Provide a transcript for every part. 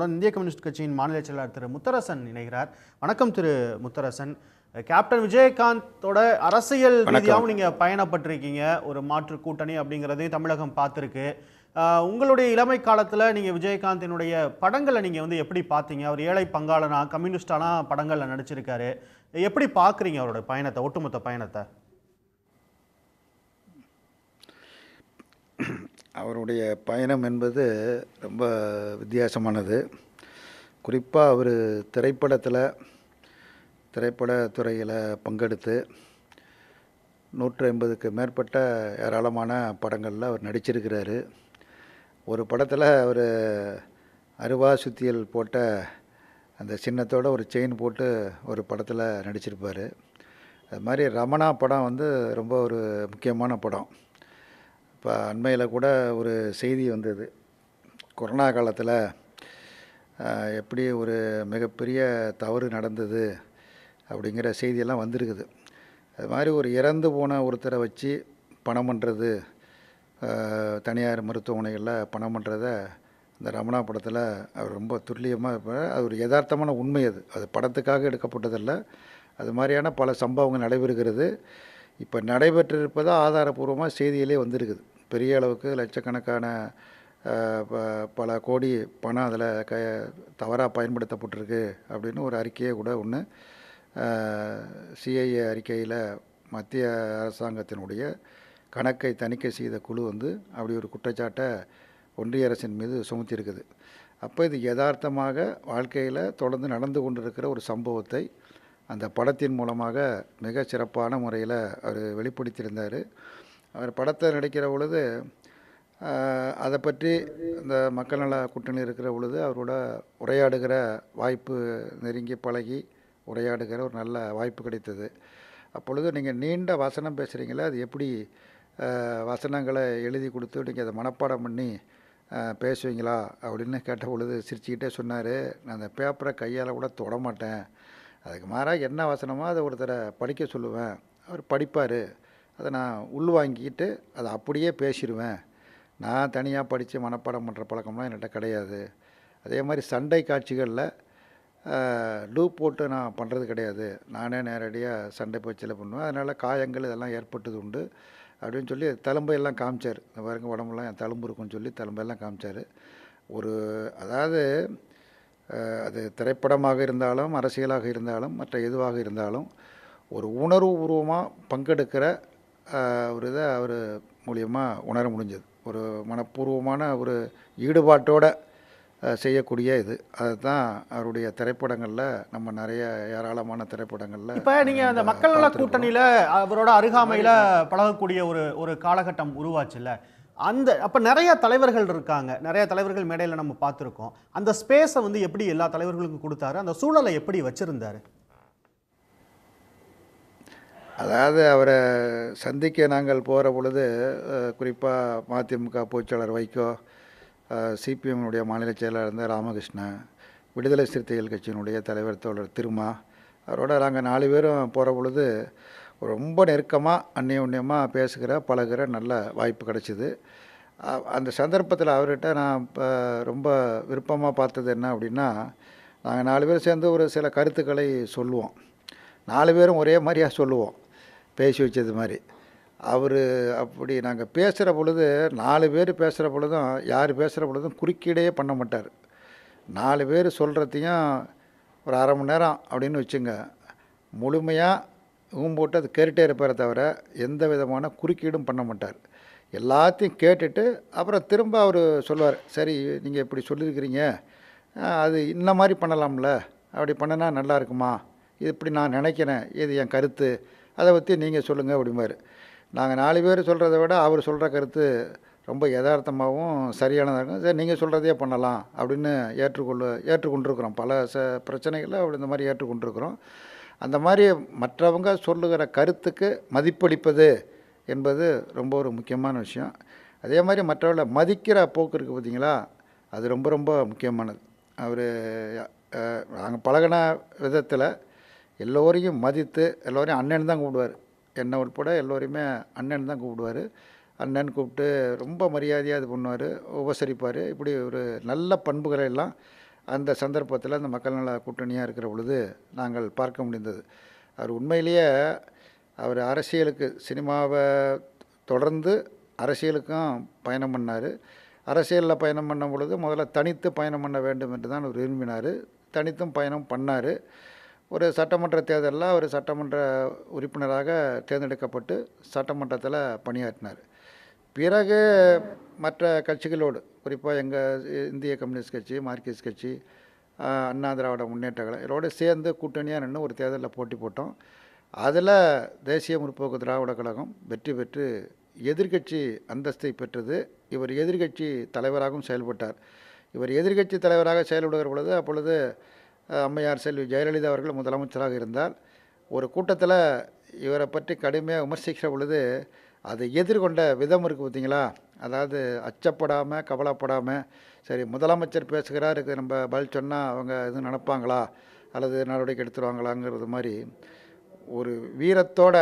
நம்முடன் இந்திய கம்யூனிஸ்ட் கட்சியின் மாநில செயலாளர் திரு முத்தரசன் இணைகிறார். வணக்கம் திரு முத்தரசன். கேப்டன் விஜயகாந்தோட அரசியல் ரீதியாகவும் நீங்க பயணப்பட்டிருக்கீங்க. ஒரு மாற்று கூட்டணி அப்படிங்கிறதையும் தமிழகம் பார்த்துருக்கு. உங்களுடைய இளமை காலத்துல நீங்க விஜயகாந்தினுடைய படங்களை நீங்க வந்து எப்படி பார்த்தீங்க? அவர் ஏழை பங்காளனா கம்யூனிஸ்டாலாம் படங்கள்ல நடிச்சிருக்காரு. எப்படி பார்க்குறீங்க அவரோட பயணத்தை ஒட்டுமொத்த பயணத்தை? அவருடைய பயணம் என்பது ரொம்ப வித்தியாசமானது. குறிப்பாக அவர் திரைப்படத்தில் திரைப்படத்துறையில் பங்கெடுத்து நூற்று ஐம்பதுக்கு மேற்பட்ட ஏராளமான படங்களில் அவர் நடிச்சிருக்கிறாரு. ஒரு படத்தில் அவர் அருவா சுத்தியல் போட்ட அந்த சின்னத்தோடு ஒரு செயின் போட்டு ஒரு படத்தில் நடிச்சிருப்பார். அது மாதிரி ரமணா படம் வந்து ரொம்ப ஒரு முக்கியமான படம். இப்போ அண்மையில் கூட ஒரு செய்தி வந்தது. கொரோனா காலத்தில் எப்படி ஒரு மிகப்பெரிய தவறு நடந்தது அப்படிங்கிற செய்தியெல்லாம் வந்திருக்குது. அது மாதிரி ஒரு இறந்து போன ஒருத்தரை வச்சு பணம் பண்ணுறது தனியார் மருத்துவமனைகளில் பணம் பண்ணுறத இந்த ரமணா படத்தில் அவர் ரொம்ப துல்லியமாக இருப்பார். அது ஒரு யதார்த்தமான உண்மை அது. அது படத்துக்காக எடுக்கப்பட்டதில்லை. அது மாதிரியான பல சம்பவங்கள் நடைபெறுகிறது. இப்போ நடைபெற்றிருப்பதா ஆதாரபூர்வமாக செய்தியிலே வந்திருக்குது. பெரிய அளவுக்கு லட்சக்கணக்கான ப- பல கோடி பணம் அதில் க தவறாக பயன்படுத்தப்பட்டிருக்கு அப்படின்னு ஒரு அறிக்கையை கூட ஒன்று சிஐஏ அறிக்கையில் மத்திய அரசாங்கத்தினுடைய கணக்கை தணிக்கை செய்த குழு வந்து அப்படி ஒரு குற்றச்சாட்டை ஒன்றிய அரசின் மீது சுமத்தியிருக்குது. அப்போ இது யதார்த்தமாக வாழ்க்கையில் தொடர்ந்து நடந்து கொண்டிருக்கிற ஒரு சம்பவத்தை அந்த படத்தின் மூலமாக மிக சிறப்பான முறையில் அவர் வெளிப்படுத்தியிருந்தார். அவர் படத்தை நடிக்கிற பொழுது அதை பற்றி இந்த மக்கள் நல கூட்டணி இருக்கிற பொழுது அவரோட உரையாடுகிற வாய்ப்பு நெருங்கி பழகி உரையாடுகிற ஒரு நல்ல வாய்ப்பு கிடைத்தது. அப்பொழுது நீங்கள் நீண்ட வசனம் பேசுகிறீங்களே அது எப்படி வசனங்களை எழுதி கொடுத்து நீங்கள் அதை மனப்பாடம் பண்ணி பேசுவீங்களா அப்படின்னு கேட்ட பொழுது சிரிச்சுக்கிட்டே சொன்னார் நான் அந்த பேப்பரை கையால் கூட தொட மாட்டேன். அதுக்கு மாறாக என்ன வசனமோ அதை ஒருத்தரை படிக்க சொல்லுவேன். அவர் படிப்பார். அதை நான் உள்வாங்கிக்கிட்டு அதை அப்படியே பேசிடுவேன். நான் தனியாக படித்து மனப்பாடம் பண்ணுற பழக்கம்லாம் என்கிட்ட கிடையாது. அதே மாதிரி சண்டை காட்சிகளில் லூப் போட்டு நான் பண்ணுறது கிடையாது. நானே நேரடியாக சண்டை பயிற்சியில் பண்ணுவேன். அதனால் காயங்கள் இதெல்லாம் ஏற்பட்டது உண்டு. அப்படின்னு சொல்லி தழும்பையெல்லாம் காமிச்சார். இந்த பாருங்க உடம்புலாம் என் தழும்பு இருக்குன்னு சொல்லி தழும்பையெல்லாம் காமிச்சார். ஒரு அதாவது அது திரைப்படமாக இருந்தாலும் அரசியலாக இருந்தாலும் மற்ற எதுவாக இருந்தாலும் ஒரு உணர்வு பூர்வமாக பங்கெடுக்கிற ஒரு இதை அவர் மூலியமாக உணர முடிஞ்சது. ஒரு மனப்பூர்வமான ஒரு ஈடுபாட்டோட செய்யக்கூடிய இது. அதுதான் அவருடைய திரைப்படங்களில் நம்ம நிறைய ஏராளமான திரைப்படங்களில் இப்ப நீங்க அந்த மக்கள் நல கூட்டணியில அவரோட அருகாமையில பழகக்கூடிய ஒரு ஒரு காலகட்டம் உருவாச்சுல்ல? அந்த அப்ப நிறைய தலைவர்கள் இருக்காங்க. நிறைய தலைவர்கள் மேடையில நம்ம பார்த்துருக்கோம். அந்த ஸ்பேஸை வந்து எப்படி எல்லா தலைவர்களுக்கும் கொடுத்தாரு? அந்த சூழலை எப்படி வச்சிருந்தாரு? அதாவது அவரை சந்திக்க நாங்கள் போகிற பொழுது குறிப்பாக மதிமுக பொதுச்செயலாளர் வைகோ சிபிஎம்னுடைய மாநில செயலாளர் இருந்த ராமகிருஷ்ணன் விடுதலை சிறுத்தைகள் கட்சியினுடைய தலைவர் தோழர் திருமா அவரோட நாங்கள் நாலு பேரும் போகிற பொழுது ரொம்ப நெருக்கமாக அந்நியோன்யமாக பேசுகிற பழகுற நல்ல வாய்ப்பு கிடச்சிது. அந்த சந்தர்ப்பத்தில் அவர்கிட்ட நான் இப்போ ரொம்ப விருப்பமாக பார்த்தது என்ன அப்படின்னா நாங்கள் நாலு பேர் சேர்ந்து ஒரு சில கருத்துக்களை சொல்லுவோம். நாலு பேரும் ஒரே மாதிரியாக சொல்லுவோம். பேசி வச்சது மாதிரி. அவர் அப்படி நாங்கள் பேசுகிற பொழுது நாலு பேர் பேசுகிற பொழுதும் யார் பேசுகிற பொழுதும் குறுக்கீடே பண்ண மாட்டார். நாலு பேர் சொல்கிறதையும் ஒரு அரை மணி நேரம் அப்படின்னு வச்சுங்க. முழுமையாக ஊம் போட்டு அது கேட்டுட்டே இருப்பாரே தவிர எந்த விதமான குறுக்கீடும் பண்ண மாட்டார். எல்லாத்தையும் கேட்டுட்டு அப்புறம் திரும்ப அவர் சொல்லுவார் சரி நீங்கள் இப்படி சொல்லியிருக்கிறீங்க. அது இந்த மாதிரி பண்ணலாம்ல. அப்படி பண்ணினா நல்லா இருக்குமா? இது இப்படி நான் நினைக்கிறேன். இது என் கருத்து. அதை பற்றி நீங்கள் சொல்லுங்கள் அப்படிம்பாரு. நாங்கள் நாலு பேர் சொல்கிறத விட அவர் சொல்கிற கருத்து ரொம்ப யதார்த்தமாகவும் சரியானதாக இருக்கும். சரி நீங்கள் சொல்கிறதே பண்ணலாம் அப்படின்னு ஏற்றுக்கொள்ள ஏற்றுக்கொண்டிருக்கிறோம். பல ச பிரச்சனைகளை அப்படி இந்த மாதிரி ஏற்றுக்கொண்டிருக்கிறோம். அந்த மாதிரி மற்றவங்க சொல்லுகிற கருத்துக்கு மதிப்பளிப்பது என்பது ரொம்ப ஒரு முக்கியமான விஷயம். அதே மாதிரி மற்றவர்களை மதிக்கிற போக்கு இருக்குது பார்த்தீங்களா? அது ரொம்ப ரொம்ப முக்கியமானது. அவர் நாங்கள் பழகின விதத்தில் எல்லோரையும் மதித்து எல்லோரையும் அண்ணன் தான் கூப்பிடுவார். என்னை உட்பட எல்லோரையுமே அண்ணன் தான் கூப்பிடுவார். அண்ணன் கூப்பிட்டு ரொம்ப மரியாதையாக இது பண்ணுவார் உபசரிப்பார். இப்படி ஒரு நல்ல பண்புகளை எல்லாம் அந்த சந்தர்ப்பத்தில் அந்த மக்கள் நல கூட்டணியாக இருக்கிற பொழுது நாங்கள் பார்க்க முடிந்தது. அவர் உண்மையிலேயே அவர் அரசியலுக்கு சினிமாவை தொடர்ந்து அரசியலுக்கும் பயணம் பண்ணார். அரசியலில் பயணம் பண்ணும் பொழுது முதல்ல தனித்து பயணம் பண்ண வேண்டும் என்று தான் அவர் விரும்பினார். தனித்தும் பயணம் பண்ணார். ஒரு சட்டமன்ற தேர்தலில் அவர் சட்டமன்ற உறுப்பினராக தேர்ந்தெடுக்கப்பட்டு சட்டமன்றத்தில் பணியாற்றினார். பிறகு மற்ற கட்சிகளோடு குறிப்பாக எங்கள் இந்திய கம்யூனிஸ்ட் கட்சி மார்க்சிஸ்ட் கட்சி அண்ணா திராவிட முன்னேற்ற கழகம் இதோடு சேர்ந்து கூட்டணியாக நின்று ஒரு தேர்தலில் போட்டி போட்டோம். அதில் தேசிய முற்போக்கு திராவிட கழகம் வெற்றி பெற்று எதிர்க்கட்சி அந்தஸ்தை பெற்றது. இவர் எதிர்கட்சி தலைவராகவும் செயல்பட்டார். இவர் எதிர்க்கட்சி தலைவராக செயல்படுகிற பொழுது அப்பொழுது அம்மையார் செல்வி ஜெயலலிதா அவர்கள் முதலமைச்சராக இருந்தால் ஒரு கூட்டத்தில் இவரை பற்றி கடுமையாக விமர்சிக்கிற பொழுது அதை எதிர்கொண்ட விதம் இருக்குது பார்த்தீங்களா அதாவது அச்சப்படாமல் கவலைப்படாமல் சரி முதலமைச்சர் பேசுகிறார் இருக்குது நம்ம பதில் சொன்னால் அவங்க எதுவும் நினப்பாங்களா? அல்லது நடவடிக்கை எடுத்துருவாங்களாங்கிறது மாதிரி ஒரு வீரத்தோட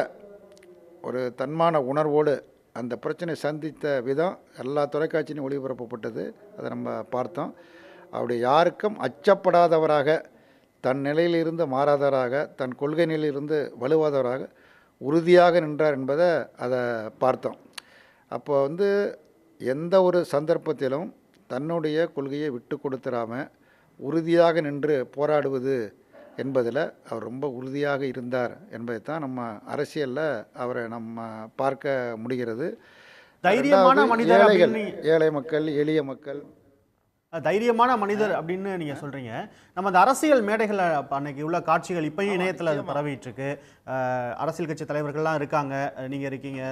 ஒரு தன்மான உணர்வோடு அந்த பிரச்சனை சந்தித்த விதம் எல்லா தொலைக்காட்சியிலும் ஒளிபரப்பப்பட்டது. அதை நம்ம பார்த்தோம். அப்படி யாருக்கும் அச்சப்படாதவராக தன் நிலையிலிருந்து மாறாதவராக தன் கொள்கை நிலையிலிருந்து வலுவாதவராக உறுதியாக நின்றார் என்பதை அதை பார்த்தோம். அப்போ வந்து எந்த ஒரு சந்தர்ப்பத்திலும் தன்னுடைய கொள்கையை விட்டு கொடுத்துடாம உறுதியாக நின்று போராடுவது என்பதில் அவர் ரொம்ப உறுதியாக இருந்தார் என்பதை தான் நம்ம அரசியலில் அவரை நம்ம பார்க்க முடிகிறது. தைரியமான ஏழை மக்கள் எளிய மக்கள் தைரியமான மனிதர் அப்படின்னு நீங்க சொல்றீங்க. நம்ம அந்த அரசியல் மேடைகள் அன்னைக்கு உள்ள காட்சிகள் இப்பயும் இணையத்துல அது பரவிட்டு இருக்கு அரசியல் கட்சி தலைவர்கள்லாம் இருக்காங்க. நீங்க இருக்கீங்க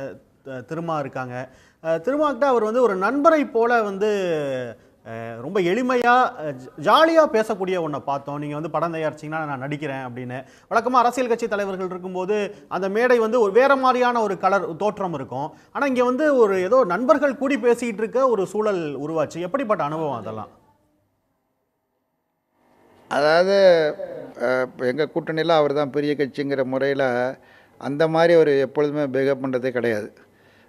திருமா இருக்காங்க. திருமாக்கிட்ட அவர் வந்து ஒரு நண்பரை போல வந்து ரொம்ப எளிமையாக ஜாலியாக பேசக்கூடிய ஒன்றை பார்த்தோம். நீங்கள் வந்து படம் தயாரிச்சீங்கன்னா நான் நடிக்கிறேன் அப்படின்னு. வழக்கமாக அரசியல் கட்சி தலைவர்கள் இருக்கும்போது அந்த மேடை வந்து ஒரு வேறு மாதிரியான ஒரு கலர் தோற்றம் இருக்கும். ஆனால் இங்கே வந்து ஒரு ஏதோ நண்பர்கள் கூடி பேசிகிட்டு இருக்க ஒரு சூழல் உருவாச்சு. எப்படிப்பட்ட அனுபவம் அதெல்லாம்? அதாவது எங்கள் கூட்டணியில் அவர் தான் பெரிய கட்சிங்கிற முறையில் அந்த மாதிரி ஒரு எப்பொழுதுமே பிஹேவ் பண்ணுறதே கிடையாது.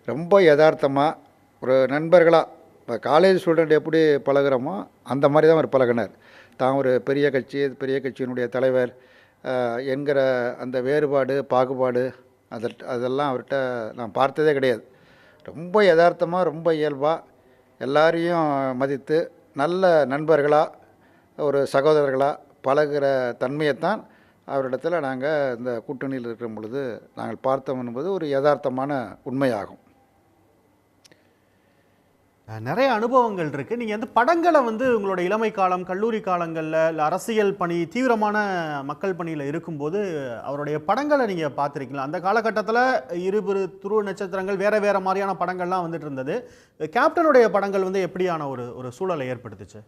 ரொம்ப யதார்த்தமாக ஒரு நண்பர்களாக இப்போ காலேஜ் ஸ்டூடெண்ட் எப்படி பழகுறோமோ அந்த மாதிரி தான் அவர் பழகினார். தான் ஒரு பெரிய கட்சி பெரிய கட்சியினுடைய தலைவர் என்கிற அந்த வேறுபாடு பாகுபாடு அதை அதெல்லாம் அவர்கிட்ட நான் பார்த்ததே கிடையாது. ரொம்ப யதார்த்தமாக ரொம்ப இயல்பாக எல்லாரையும் மதித்து நல்ல நண்பர்களாக ஒரு சகோதரர்களாக பழகுற தன்மையைத்தான் அவரிடத்தில் நாங்கள் இந்த கூட்டணியில் இருக்கும் பொழுது நாங்கள் பார்த்தோம் என்பது ஒரு யதார்த்தமான உண்மையாகும். நிறைய அனுபவங்கள் இருக்கு. நீங்க வந்து படங்களை வந்து உங்களோட இளமை காலம் கல்லூரி காலங்கள்ல இல்ல அரசியல் பணி தீவிரமான மக்கள் பணியில இருக்கும்போது அவருடைய படங்களை நீங்க பார்த்துருக்கீங்களா? அந்த காலகட்டத்தில் இருபெரு துருவ நட்சத்திரங்கள் வேற வேற மாதிரியான படங்கள்லாம் வந்துட்டு இருந்தது. கேப்டனுடைய படங்கள் வந்து எப்படியான ஒரு ஒரு சூழலை ஏற்படுத்துச்சு?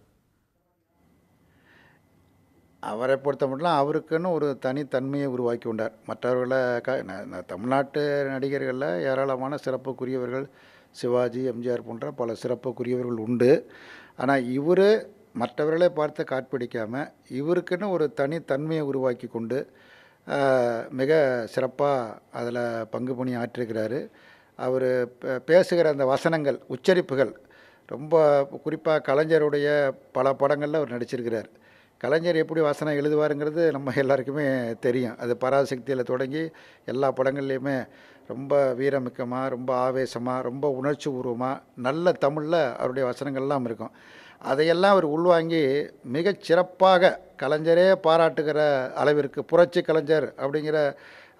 அவரை பொறுத்த மட்டும் அவருக்குன்னு ஒரு தனித்தன்மையை உருவாக்கி கொண்டார் மற்றவர்களை க தமிழ்நாட்டு நடிகர்களில் ஏராளமான சிறப்புக்குரியவர்கள் சிவாஜி எம்ஜிஆர் போன்ற பல சிறப்புக்குரியவர்கள் உண்டு. ஆனால் இவர் மற்றவர்களை பார்த்து காட்பிடிக்காமல் இவருக்குன்னு ஒரு தனித்தன்மையை உருவாக்கி கொண்டு மிக சிறப்பாக அதில் பங்கு பணி ஆற்றிருக்கிறாரு. அவர் பேசுகிற அந்த வசனங்கள் உச்சரிப்புகள் ரொம்ப குறிப்பாக கலைஞருடைய பல படங்களில் அவர் நடிச்சிருக்கிறார். கலைஞர் எப்படி வசனம் எழுதுவாருங்கிறது நம்ம எல்லாருக்குமே தெரியும். அது பராசக்தியில் தொடங்கி எல்லா படங்கள்லையுமே ரொம்ப வீரமிக்கமாக ரொம்ப ஆவேசமாக ரொம்ப உணர்ச்சி பூர்வமாக நல்ல தமிழில் அவருடைய வசனங்கள்லாம் இருக்கும். அதையெல்லாம் அவர் உள்வாங்கி மிகச் சிறப்பாக கலைஞரே பாராட்டுகிற அளவிற்கு புரட்சி கலைஞர் அப்படிங்கிற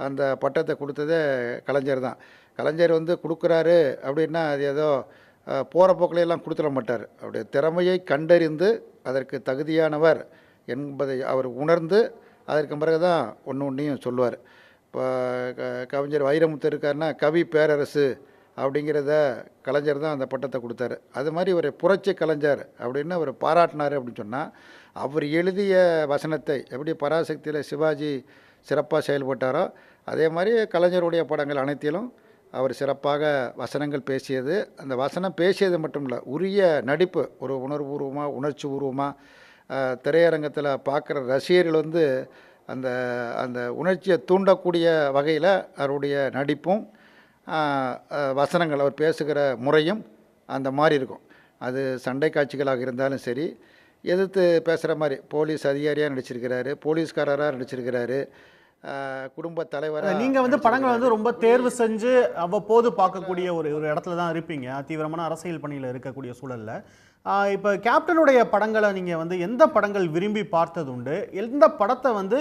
அந்த பட்டத்தை கொடுத்ததே கலைஞர் தான். கலைஞர் வந்து கொடுக்குறாரு அப்படின்னா அது ஏதோ போகிற போக்கிலையெல்லாம் கொடுத்துட மாட்டார். அவருடைய திறமையை கண்டறிந்து அதற்கு தகுதியானவர் என்பதை அவர் உணர்ந்து அதற்கு பிறகு தான் ஒன்று ஒன்றையும் சொல்லுவார். இப்போ க- கவிஞர் வைரமுத்து இருக்காருன்னா கவி பேரரசு அப்படிங்கிறத கலைஞர் தான் அந்த பட்டத்தை கொடுத்தாரு. அது மாதிரி ஒரு புரட்சி கலைஞர் அப்படின்னு அவர் பாராட்டினார் அப்படின்னு சொன்னால் அவர் எழுதிய வசனத்தை எப்படி பராசக்தியில் சிவாஜி சிறப்பாக செயல்பட்டாரோ அதே மாதிரி கலைஞருடைய படங்கள் அனைத்திலும் அவர் சிறப்பாக வசனங்கள் பேசியது. அந்த வசனம் பேசியது மட்டும் இல்லை உரிய நடிப்பு ஒரு உணர்வுபூர்வமாக உணர்ச்சி பூர்வமாக திரையரங்கத்தில் பார்க்குற ரசிகர்கள் வந்து அந்த அந்த உணர்ச்சியை தூண்டக்கூடிய வகையில் அவருடைய நடிப்பும் வசனங்கள் அவர் பேசுகிற முறையும் அந்த மாதிரி இருக்கும். அது சண்டை காட்சிகளாக இருந்தாலும் சரி எதிர்த்து பேசுகிற மாதிரி போலீஸ் அதிகாரியாக நடிச்சிருக்கிறாரு போலீஸ்காரராக நடிச்சிருக்கிறாரு குடும்ப தலைவராக நீங்க வந்து படங்களை வந்து ரொம்ப தேர்வு செஞ்சு அவ்வப்போது பார்க்கக்கூடிய ஒரு ஒரு இடத்துல தான் இருப்பீங்க. தீவிரமான அரசியல் பணியில் இருக்கக்கூடிய சூழல்ல. இப்ப கேப்டனுடைய படங்களை நீங்க வந்து எந்த படங்கள் விரும்பி பார்த்தது உண்டு? எந்த படத்தை வந்து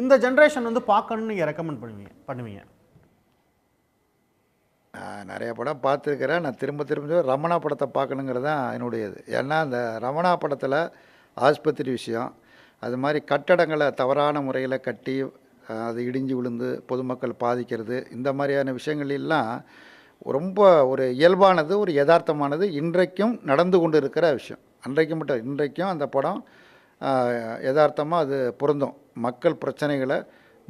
இந்த ஜென்ரேஷன் வந்து பார்க்கணும்னு நீங்க ரெக்கமெண்ட் பண்ணுவீங்க பண்ணுவீங்க? நிறைய படம் பார்த்துருக்கிறேன். நான் திரும்ப திரும்ப ரமணா படத்தை பார்க்கணுங்கிறது தான் என்னுடையது. ஏன்னா அந்த ரமணா படத்தில் ஆஸ்பத்திரி விஷயம் அது மாதிரி கட்டடங்களை தவறான முறையில் கட்டி அது இடிஞ்சு விழுந்து பொதுமக்கள் பாதிக்கிறது இந்த மாதிரியான விஷயங்களெல்லாம் ரொம்ப ஒரு இயல்பானது ஒரு யதார்த்தமானது இன்றைக்கும் நடந்து கொண்டு இருக்கிற விஷயம். அன்றைக்கு மட்டும் இன்றைக்கும் அந்த படம் யதார்த்தமாக அது பொருந்தும். மக்கள் பிரச்சனைகளை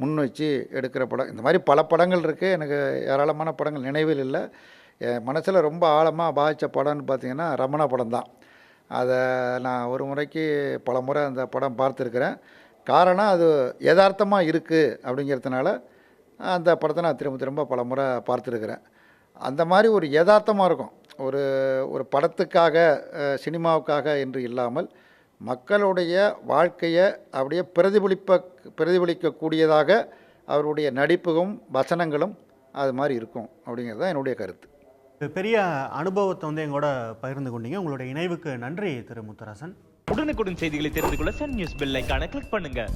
முன் வச்சு எடுக்கிற படம். இந்த மாதிரி பல படங்கள் இருக்குது எனக்கு ஏராளமான படங்கள் நினைவில் இல்லை. என் மனசில் ரொம்ப ஆழமாக பாதித்த படம்னு பார்த்தீங்கன்னா ரமணா படம் தான் அதை நான் ஒரு முறைக்கு பல முறை அந்த படம் பார்த்துருக்குறேன். காரணம் அது யதார்த்தமாக இருக்குது அப்படிங்கிறதுனால அந்த படத்தை நான் திரும்ப திரும்ப பல முறை பார்த்துருக்குறேன். அந்த மாதிரி ஒரு யதார்த்தமாக இருக்கும். ஒரு ஒரு படத்துக்காக சினிமாவுக்காக என்று இல்லாமல் மக்களுடைய வாழ்க்கையை அப்படியே பிரதிபலிப்ப பிரதிபலிக்கக்கூடியதாக அவருடைய நடிப்புகளும் வசனங்களும் அது மாதிரி இருக்கும் அப்படிங்கிறது தான் என்னுடைய கருத்து. பெரிய அனுபவத்தை வந்து எங்களோட பகிர்ந்து கொண்டீங்க. உங்களுடைய இணைவுக்கு நன்றி திரு முத்தரசன். உடனுக்குடன் செய்திகளை தெரிந்து கொள்ள சன் நியூஸ் பெல் கிளிக் பண்ணுங்க.